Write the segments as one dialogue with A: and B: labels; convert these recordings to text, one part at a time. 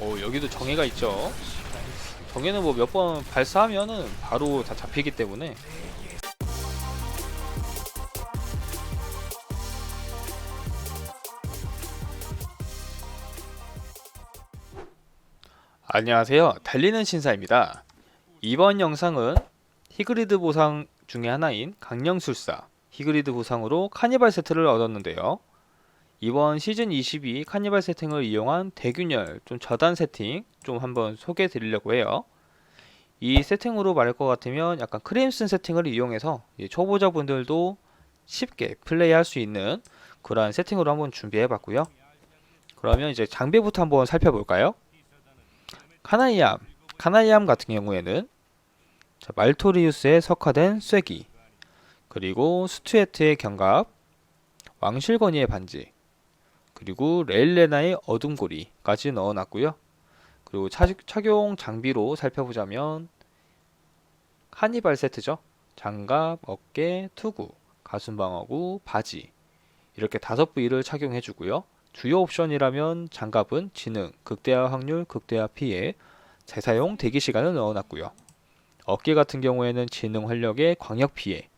A: 오 여기도 정해가 있죠. 정해는 뭐 몇 번 발사하면은 바로 다 잡히기 때문에. 안녕하세요. 달리는 신사입니다. 이번 영상은 히그리드 보상 중에 하나인 강령술사 히그리드 보상으로 카니발 세트를 얻었는데요 이번 시즌 22 카니발 세팅을 이용한 대균열 좀 저단 세팅 좀 한번 소개해 드리려고 해요. 이 세팅으로 말할 것 같으면 약간 크림슨 세팅을 이용해서 이 초보자분들도 쉽게 플레이할 수 있는 그러한 세팅으로 한번 준비해 봤고요. 그러면 이제 장비부터 한번 살펴볼까요? 카나이암, 카나이암 같은 경우에는 자, 말토리우스의 석화된 쐐기 그리고 스튜에트의 견갑 왕실건이의 반지 그리고 레일레나의 어둠고리까지 넣어놨고요. 그리고 차, 착용 장비로 살펴보자면 카니발 세트죠. 장갑, 어깨, 투구, 가슴방어구, 바지 이렇게 다섯 부위를 착용해주고요. 주요 옵션이라면 장갑은 지능, 극대화 확률, 극대화 피해, 재사용 대기 시간을 넣어놨고요. 어깨 같은 경우에는 지능 활력의 광역 피해,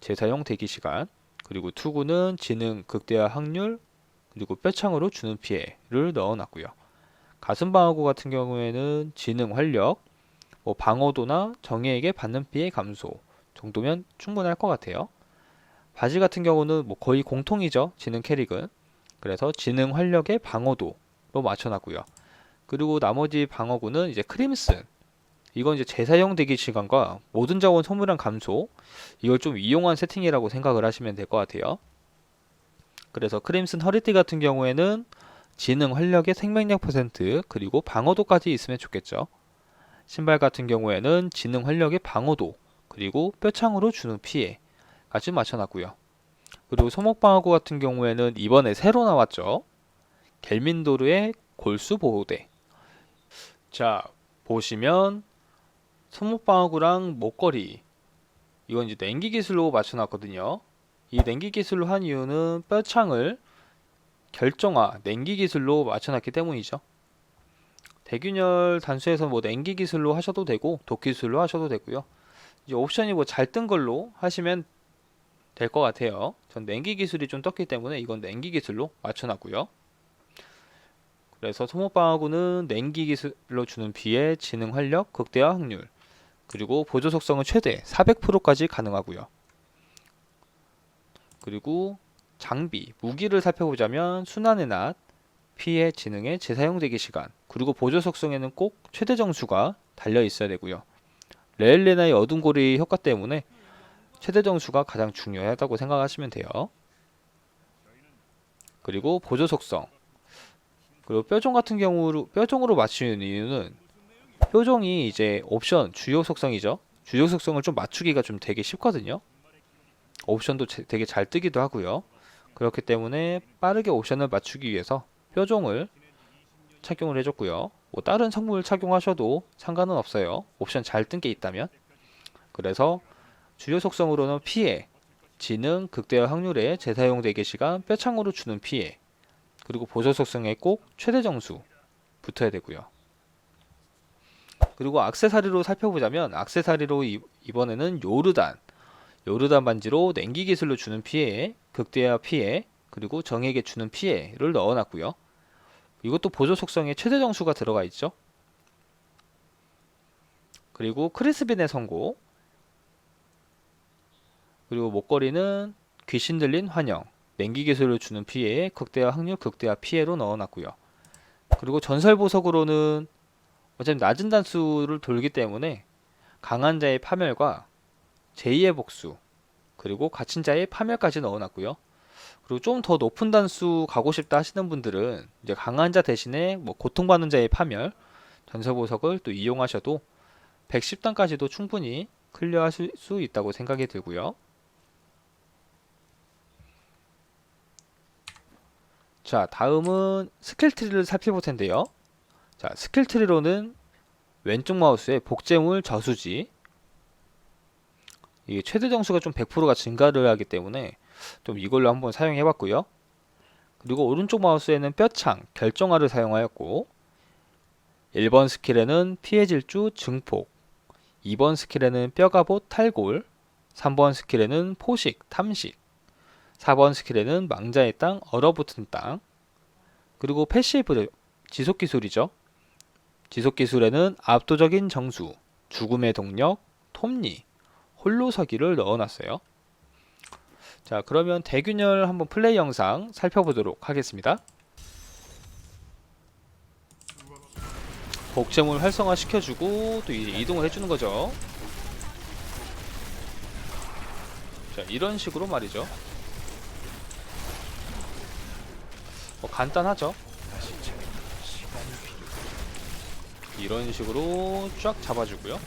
A: 재사용 대기 시간, 그리고 투구는 지능, 극대화 확률, 그리고 뼈창으로 주는 피해를 넣어놨고요. 가슴 방어구 같은 경우에는 지능 활력, 뭐 방어도나 정예에게 받는 피해 감소 정도면 충분할 것 같아요. 바지 같은 경우는 뭐 거의 공통이죠. 지능 캐릭은. 그래서 지능 활력의 방어도로 맞춰놨고요. 그리고 나머지 방어구는 이제 크림슨. 이건 이제 재사용 대기 시간과 모든 자원 소모량 감소 이걸 좀 이용한 세팅이라고 생각을 하시면 될 것 같아요. 그래서 크림슨 허리띠 같은 경우에는 지능 활력의 생명력 퍼센트 그리고 방어도까지 있으면 좋겠죠. 신발 같은 경우에는 지능 활력의 방어도 그리고 뼈창으로 주는 피해까지 맞춰놨고요. 그리고 소목 방어구 같은 경우에는 이번에 새로 나왔죠. 겔민도르의 골수 보호대. 자 보시면 소목 방어구랑 목걸이 이건 이제 냉기 기술로 맞춰놨거든요. 이 냉기 기술로 한 이유는 뼈창을 결정화 냉기 기술로 맞춰놨기 때문이죠. 대균열 단수에서 뭐 냉기 기술로 하셔도 되고 독 기술로 하셔도 되고요. 이제 옵션이 뭐 잘 뜬 걸로 하시면 될 것 같아요. 전 냉기 기술이 좀 떴기 때문에 이건 냉기 기술로 맞춰놨고요. 그래서 소모방하고는 냉기 기술로 주는 비의 지능 활력, 극대화 확률, 그리고 보조 속성은 최대 400%까지 가능하고요. 그리고 장비, 무기를 살펴보자면 순환의 낫, 피해 지능의 재사용되기 시간, 그리고 보조 속성에는 꼭 최대 정수가 달려 있어야 되고요. 레일레나의 어둠 고리 효과 때문에 최대 정수가 가장 중요하다고 생각하시면 돼요. 그리고 보조 속성. 그리고 뼈종 같은 경우로 뼈종으로 맞추는 이유는 뼈종이 이제 옵션 주요 속성이죠. 주요 속성을 좀 맞추기가 좀 되게 쉽거든요. 옵션도 제- 되게 잘 뜨기도 하고요. 그렇기 때문에 빠르게 옵션을 맞추기 위해서 뼈종을 착용을 해줬고요. 뭐 다른 성물 착용하셔도 상관은 없어요. 옵션 잘 뜬 게 있다면. 그래서 주요 속성으로는 피해, 지능, 극대화 확률의 재사용 대기 시간, 뼈창으로 주는 피해, 그리고 보조 속성에 꼭 최대 정수 붙어야 되고요. 그리고 악세사리로 살펴보자면 악세사리로 이- 이번에는 요르단 요르단 반지로 냉기 기술로 주는 피해, 극대화 피해, 그리고 정에게 주는 피해를 넣어놨고요. 이것도 보조 속성에 최대 정수가 들어가 있죠. 그리고 크리스빈의 선고, 그리고 목걸이는 귀신 들린 환영, 냉기 기술을 주는 피해, 극대화 확률, 극대화 피해로 넣어놨고요. 그리고 전설 보석으로는 어차피 낮은 단수를 돌기 때문에 강한 자의 파멸과 제2의 복수 그리고 갇힌 자의 파멸까지 넣어놨고요. 그리고 좀 더 높은 단수 가고 싶다 하시는 분들은 이제 강한 자 대신에 뭐 고통받는 자의 파멸 전설 보석을 또 이용하셔도 110단까지도 충분히 클리어하실 수 있다고 생각이 들고요. 자, 다음은 스킬 트리를 살펴볼 텐데요. 자, 스킬 트리로는 왼쪽 마우스에 복제물 저수지 이게 최대 정수가 좀 100%가 증가를 하기 때문에 좀 이걸로 한번 사용해 봤고요. 그리고 오른쪽 마우스에는 뼈창 결정화를 사용하였고 1번 스킬에는 피해 질주 증폭, 2번 스킬에는 뼈갑옷 탈골, 3번 스킬에는 포식 탐식, 4번 스킬에는 망자의 땅 얼어붙은 땅, 그리고 패시브 지속 기술이죠. 지속 기술에는 압도적인 정수, 죽음의 동력, 톱니, 홀로서기를 넣어놨어요. 자, 그러면 대균열 한번 플레이 영상 살펴보도록 하겠습니다. 복제물 활성화 시켜주고 또 이동을 해주는 거죠. 자, 이런 식으로 말이죠. 뭐 간단하죠. 이런 식으로 쫙 잡아주고요.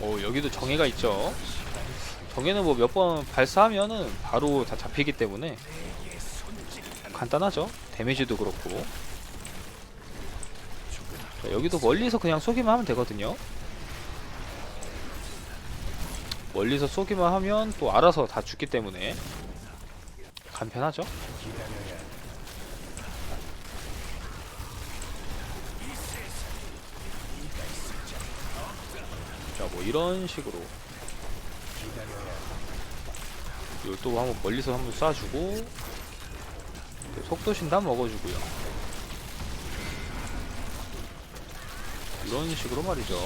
A: 오 여기도 정해가 있죠. 정해는 뭐 몇 번 발사하면은 바로 다 잡히기 때문에 간단하죠. 데미지도 그렇고. 자, 여기도 멀리서 그냥 쏘기만 하면 되거든요. 멀리서 쏘기만 하면 또 알아서 다 죽기 때문에 간편하죠. 자, 뭐 이런 식으로 이걸 또 한번 멀리서 한번 쏴주고 또 속도 신단 먹어주고요. 이런 식으로 말이죠.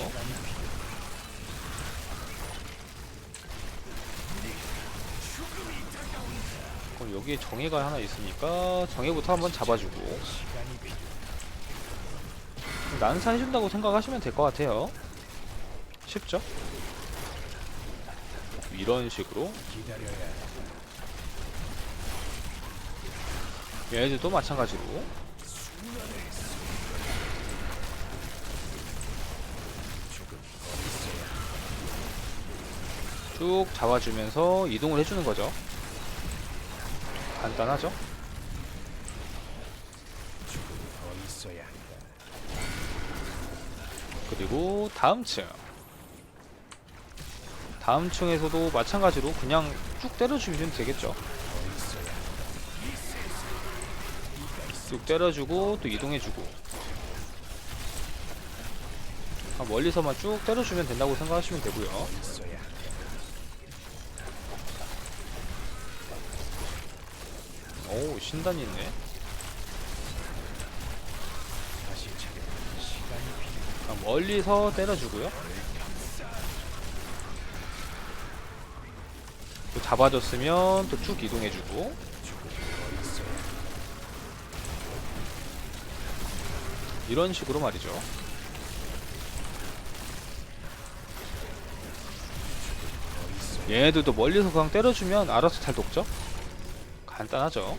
A: 그럼 여기에 정해가 하나 있으니까 정해부터 한번 잡아주고 난사 해준다고 생각하시면 될 것 같아요. 쉽죠? 이런 식으로 얘네들도 마찬가지로 쭉 잡아주면서 이동을 해주는 거죠. 간단하죠? 그리고 다음 층. 다음 층에서도 마찬가지로 그냥 쭉 때려주면 되겠죠. 쭉 때려주고 또 이동해주고 아, 멀리서만 쭉 때려주면 된다고 생각하시면 되고요. 오 신단이 있네. 아, 멀리서 때려주고요. 잡아줬으면 또 쭉 이동해주고 이런 식으로 말이죠. 얘네들도 멀리서 그냥 때려주면 알아서 잘 녹죠? 간단하죠.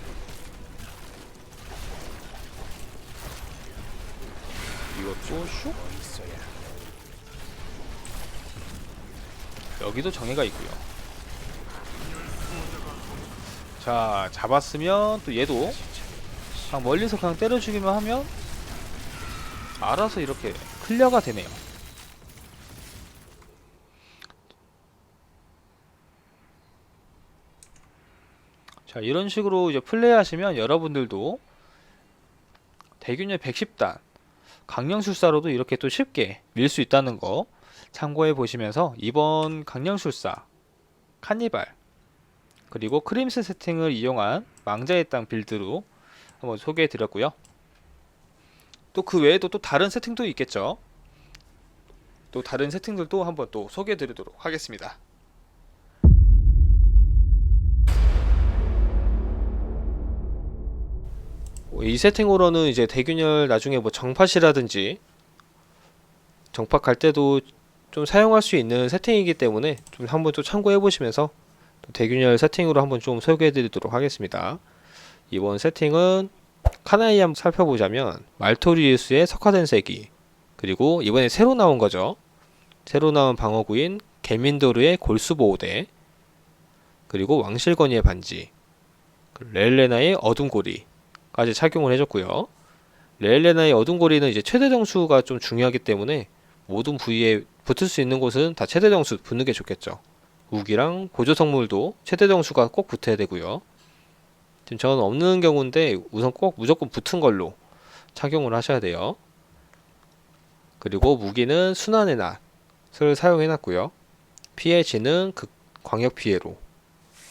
A: 이것도 슉 여기도 정해가 있고요. 자 잡았으면 또 얘도 그냥 멀리서 그냥 때려주기만 하면 알아서 이렇게 클리어가 되네요. 자 이런 식으로 이제 플레이 하시면 여러분들도 대균열 110단 강령술사로도 이렇게 또 쉽게 밀 수 있다는 거 참고해 보시면서 이번 강령술사 카니발 그리고 크림스 세팅을 이용한 망자의 땅 빌드로 한번 소개해 드렸고요. 또 그 외에도 또 다른 세팅도 있겠죠. 또 다른 세팅들도 한번 또 소개해 드리도록 하겠습니다. 이 세팅으로는 이제 대균열 나중에 뭐 정팟이라든지 정팟 갈 때도 좀 사용할 수 있는 세팅이기 때문에 좀 한번 또 참고해 보시면서 또 대균열 세팅으로 한번 좀 소개해 드리도록 하겠습니다. 이번 세팅은 카나이 한번 살펴보자면 말토리우스의 석화된 세기 그리고 이번에 새로 나온 거죠. 새로 나온 방어구인 개민도르의 골수보호대 그리고 왕실건이의 반지 그 렐레나의 어둠고리까지 착용을 해줬고요. 레일레나의 어둠 고리는 이제 최대 정수가 좀 중요하기 때문에 모든 부위에 붙을 수 있는 곳은 다 최대 정수 붙는 게 좋겠죠. 우기랑 보조 성물도 최대 정수가 꼭 붙어야 되고요. 지금 저는 없는 경우인데 우선 꼭 무조건 붙은 걸로 착용을 하셔야 돼요. 그리고 무기는 순환의 낫을 사용해 놨고요. 피해 지능 극 광역 피해로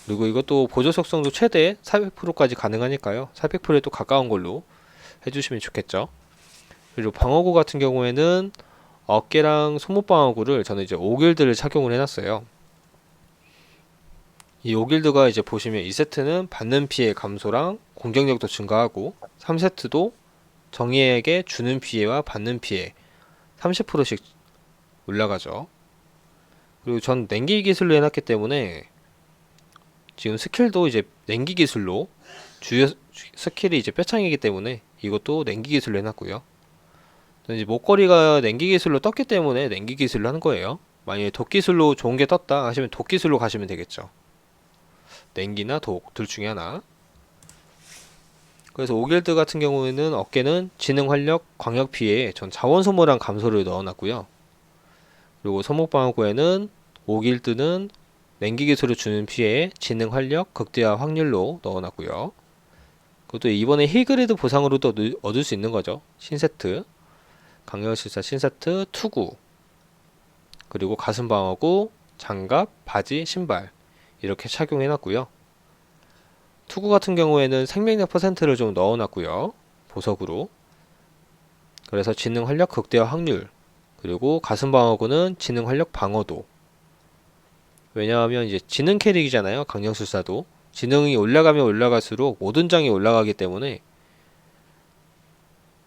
A: 그리고 이것도 보조 속성도 최대 400%까지 가능하니까요. 400%에 또 가까운 걸로 해주시면 좋겠죠. 그리고 방어구 같은 경우에는 어깨랑 손목 방어구를 저는 이제 오길드를 착용을 해놨어요. 이 오길드가 이제 보시면 2세트는 받는 피해 감소랑 공격력도 증가하고 3세트도 정의에게 주는 피해와 받는 피해 30%씩 올라가죠. 그리고 전 냉기 기술로 해놨기 때문에 지금 스킬도 이제 냉기 기술로 주요 스킬이 이제 뼈창이기 때문에 이것도 냉기 기술로 해놨고요. 이제 목걸이가 냉기 기술로 떴기 때문에 냉기 기술로 하는 거예요. 만약에 독 기술로 좋은 게 떴다 하시면 독 기술로 가시면 되겠죠. 냉기나 독 둘 중에 하나. 그래서 오길드 같은 경우에는 어깨는 지능 활력 광역 피해에 전 자원 소모량 감소를 넣어놨고요. 그리고 손목 방어구에는 오길드는 냉기 기술을 주는 피해에 지능 활력 극대화 확률로 넣어놨고요. 그것도 이번에 힐그리드 보상으로도 얻을- 얻을 수 있는 거죠. 신세트, 강력실사 신세트, 투구, 그리고 가슴 방어구, 장갑, 바지, 신발 이렇게 착용해 놨고요. 투구 같은 경우에는 생명력 퍼센트를 좀 넣어 놨고요. 보석으로. 그래서 지능 활력 극대화 확률 그리고 가슴 방어구는 지능 활력 방어도. 왜냐하면 이제 지능 캐릭이잖아요. 강령술사도 지능이 올라가면 올라갈수록 모든 장이 올라가기 때문에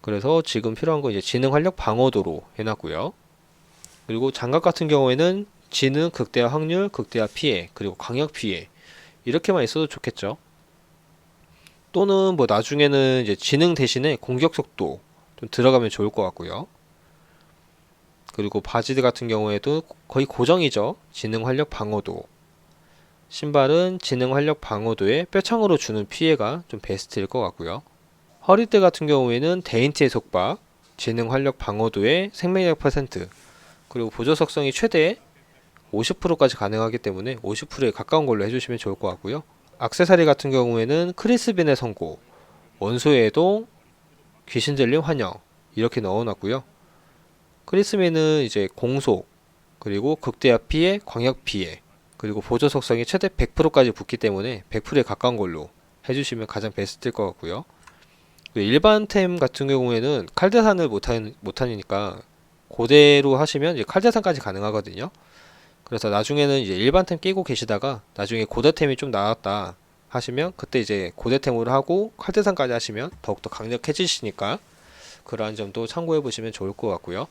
A: 그래서 지금 필요한 건 이제 지능 활력 방어도로 해놨고요. 그리고 장갑 같은 경우에는 지능 극대화 확률, 극대화 피해, 그리고 광역 피해 이렇게만 있어도 좋겠죠. 또는 뭐 나중에는 이제 지능 대신에 공격 속도 좀 들어가면 좋을 것 같고요. 그리고 바지드 같은 경우에도 거의 고정이죠. 지능 활력 방어도. 신발은 지능 활력 방어도에 뼈창으로 주는 피해가 좀 베스트일 것 같고요. 허리대 같은 경우에는 데인트의 속박, 지능 활력 방어도에 생명력 퍼센트, 그리고 보조 속성이 최대 50%까지 가능하기 때문에 50%에 가까운 걸로 해주시면 좋을 것 같고요. 악세사리 같은 경우에는 크리스빈의 선고, 원소의 애동, 귀신 들림 환영 이렇게 넣어놨고요. 크리스빈은 이제 공속, 그리고 극대화 피해, 광역 피해, 그리고 보조 속성이 최대 100%까지 붙기 때문에 100%에 가까운 걸로 해주시면 가장 베스트일 것 같고요. 그 일반 템 같은 경우에는 칼대산을 못하니까 고대로 하시면 칼대산까지 가능하거든요. 그래서 나중에는 이제 일반 템 끼고 계시다가 나중에 고대템이 좀 나왔다 하시면 그때 이제 고대템으로 하고 칼대산까지 하시면 더욱더 강력해지시니까 그러한 점도 참고해 보시면 좋을 것 같고요.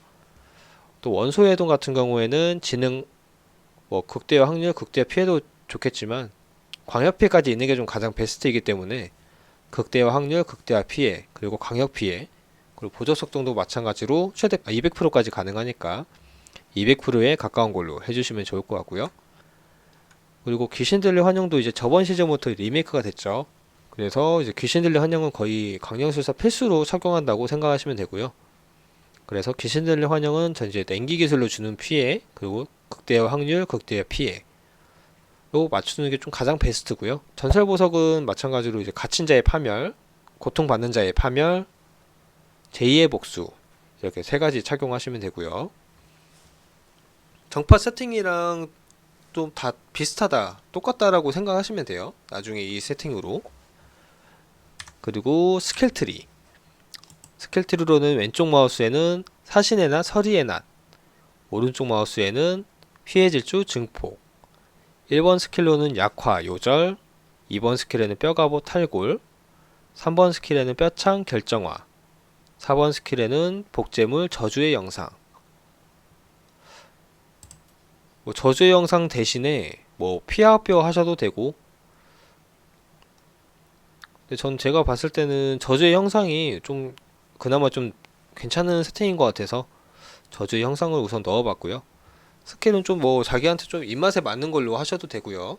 A: 또 원소의 해동 같은 경우에는 지능 뭐 극대화 확률, 극대화 피해도 좋겠지만 광역 피해까지 있는 게 좀 가장 베스트이기 때문에 극대화 확률, 극대화 피해, 그리고 광역 피해, 그리고 보조 속동도 마찬가지로 최대 200%까지 가능하니까 200%에 가까운 걸로 해주시면 좋을 것 같고요. 그리고 귀신들의 환영도 이제 저번 시즌부터 리메이크가 됐죠. 그래서 이제 귀신들의 환영은 거의 강령술사 필수로 착용한다고 생각하시면 되고요. 그래서 귀신들의 환영은 전 이제 냉기 기술로 주는 피해, 그리고 극대화 확률, 극대화 피해. 로 맞추는 게 좀 가장 베스트고요. 전설 보석은 마찬가지로 이제 갇힌 자의 파멸, 고통받는 자의 파멸, 제2의 복수 이렇게 세 가지 착용하시면 되고요. 정파 세팅이랑 좀 다 비슷하다, 똑같다라고 생각하시면 돼요. 나중에 이 세팅으로. 그리고 스킬 트리. 스킬 트리로는 왼쪽 마우스에는 사신의 낫, 서리의 낫, 오른쪽 마우스에는 피해 질주 증폭. 1번 스킬로는 약화, 요절, 2번 스킬에는 뼈가보, 탈골, 3번 스킬에는 뼈창, 결정화, 4번 스킬에는 복제물, 저주의 영상. 뭐 저주의 영상 대신에 뭐 피하뼈 하셔도 되고 근데 전 제가 봤을 때는 저주의 형상이 좀 그나마 좀 괜찮은 세팅인 것 같아서 저주의 형상을 우선 넣어봤고요. 스킬은 좀 뭐 자기한테 좀 입맛에 맞는 걸로 하셔도 되고요.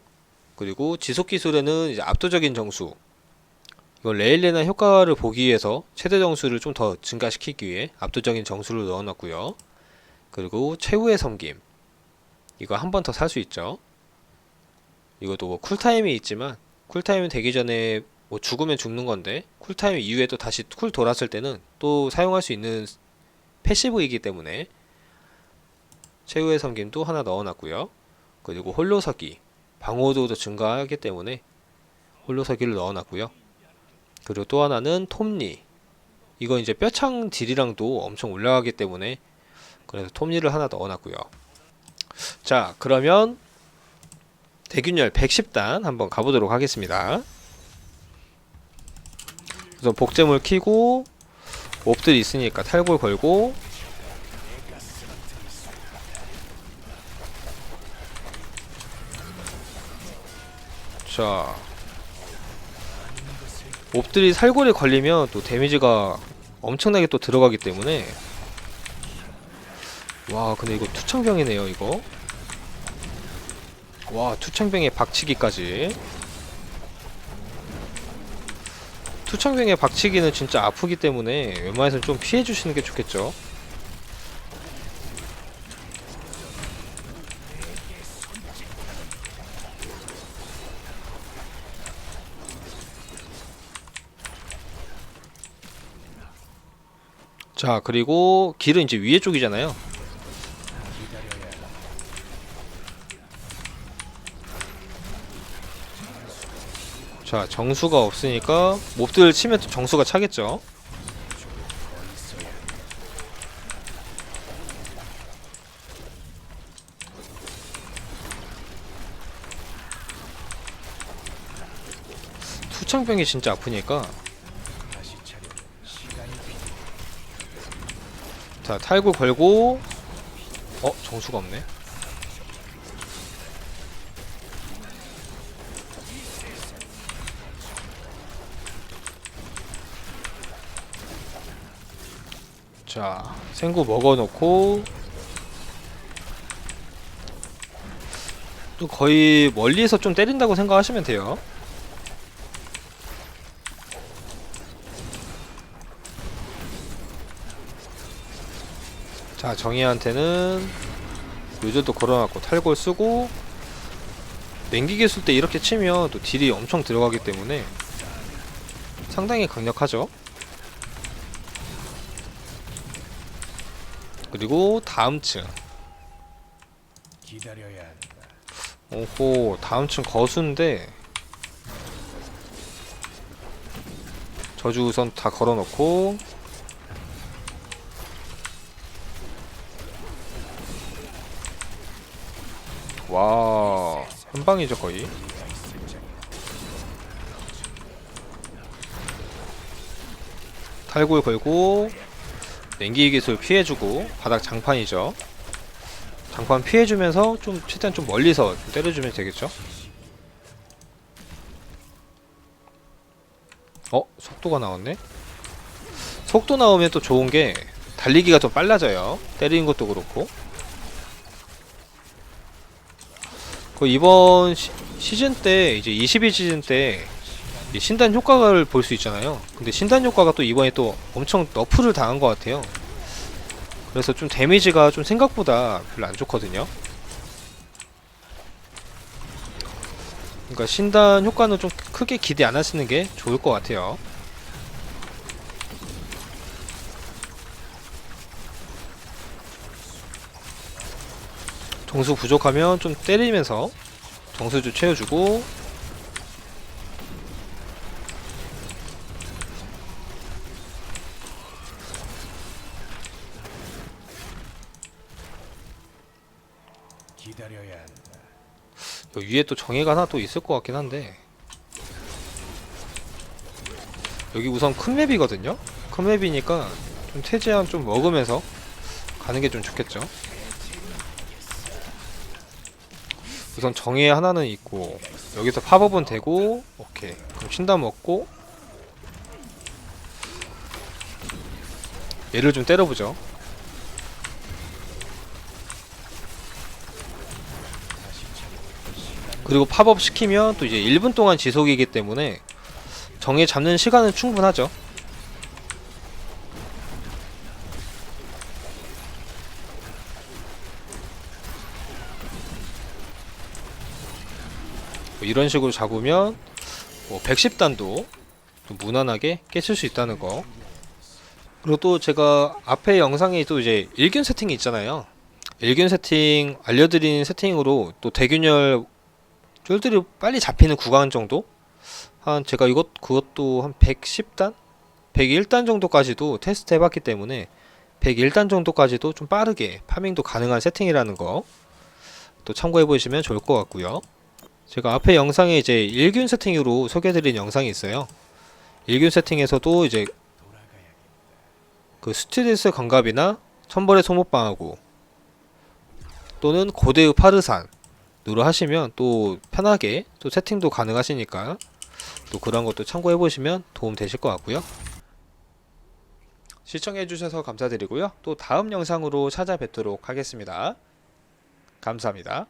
A: 그리고 지속 기술에는 이제 압도적인 정수 이거 레일레나 효과를 보기 위해서 최대 정수를 좀 더 증가시키기 위해 압도적인 정수를 넣어놨고요. 그리고 최후의 섬김 이거 한 번 더 살 수 있죠. 이것도 뭐 쿨타임이 있지만 쿨타임 되기 전에 뭐 죽으면 죽는 건데 쿨타임 이후에 또 다시 쿨 돌았을 때는 또 사용할 수 있는 패시브이기 때문에 최후의 섬김도 하나 넣어놨고요. 그리고 홀로서기 방어도도 증가하기 때문에 홀로서기를 넣어놨고요. 그리고 또 하나는 톱니 이거 이제 뼈창 딜이랑도 엄청 올라가기 때문에 그래서 톱니를 하나 넣어놨고요. 자 그러면 대균열 110단 한번 가보도록 하겠습니다. 우선 복제물 키고 몹들이 있으니까 탈골 걸고 자 몹들이 살골에 걸리면 또 데미지가 엄청나게 또 들어가기 때문에 와 근데 이거 투창병이네요 이거. 와 투창병에 박치기까지. 투창병에 박치기는 진짜 아프기 때문에 웬만해서는 좀 피해 주시는 게 좋겠죠. 자 그리고 길은 이제 위에 쪽이잖아요 자 정수가 없으니까 몹들 치면 또 정수가 차겠죠? 투창병이 진짜 아프니까. 자 탈구 걸고 어 정수가 없네 자 생구 먹어놓고 또 거의 멀리에서 좀 때린다고 생각하시면 돼요. 자 정희한테는 요즘도 걸어놨고 탈골 쓰고 냉기계 쓸 때 이렇게 치면 또 딜이 엄청 들어가기 때문에 상당히 강력하죠 그리고 다음 층.
B: 기다려야 한다.
A: 오호 다음 층 거수인데. 저주 우선 다 걸어놓고. 와 한방이죠 거의? 탈골 걸고 냉기 기술 피해주고 바닥 장판이죠 장판 피해주면서 좀 최대한 좀 멀리서 좀 때려주면 되겠죠 어? 속도가 나왔네? 속도 나오면 또 좋은 게 달리기가 더 빨라져요 때리는 것도 그렇고 그 이번 시, 시즌 때 이제 22 시즌 때이 신단 효과를 볼 수 있잖아요. 근데 신단 효과가 또 이번에 또 엄청 너프를 당한 것 같아요. 그래서 좀 데미지가 좀 생각보다 별로 안 좋거든요. 그러니까 신단 효과는 좀 크게 기대 안 하시는 게 좋을 것 같아요. 정수 부족하면 좀 때리면서 정수주 채워주고
B: 기다려야 한다.
A: 여기 위에 또 정예가 하나 또 있을 것 같긴 한데. 여기 우선 큰 맵이거든요? 큰 맵이니까 좀 태제한 좀 먹으면서 가는 게 좀 좋겠죠? 우선 정예 하나는 있고 여기서 팝업은 되고 오케이. 그럼 신다 먹고 얘를 좀 때려보죠 그리고 팝업 시키면 또 이제 1분 동안 지속이기 때문에 정리 잡는 시간은 충분하죠. 뭐 이런 식으로 잡으면 뭐 110단도 좀 무난하게 깨칠 수 있다는 거. 그리고 또 제가 앞에 영상에 또 이제 일균 세팅이 있잖아요. 일균 세팅 알려드린 세팅으로 또 대균열 쫄들이 빨리 잡히는 구간 정도? 한 제가 이것 그것도 한 110단? 101단 정도까지도 테스트 해봤기 때문에 101단 정도까지도 좀 빠르게 파밍도 가능한 세팅이라는 거 또 참고해 보시면 좋을 것 같고요. 제가 앞에 영상에 이제 일균 세팅으로 소개해드린 영상이 있어요. 일균 세팅에서도 이제 그 스튜디스 광갑이나 천벌의 소목방하고 또는 고대의 파르산 누로 하시면 또 편하게 또 세팅도 가능하시니까 또 그런 것도 참고해 보시면 도움 되실 것 같고요. 시청해 주셔서 감사드리고요. 또 다음 영상으로 찾아뵙도록 하겠습니다. 감사합니다.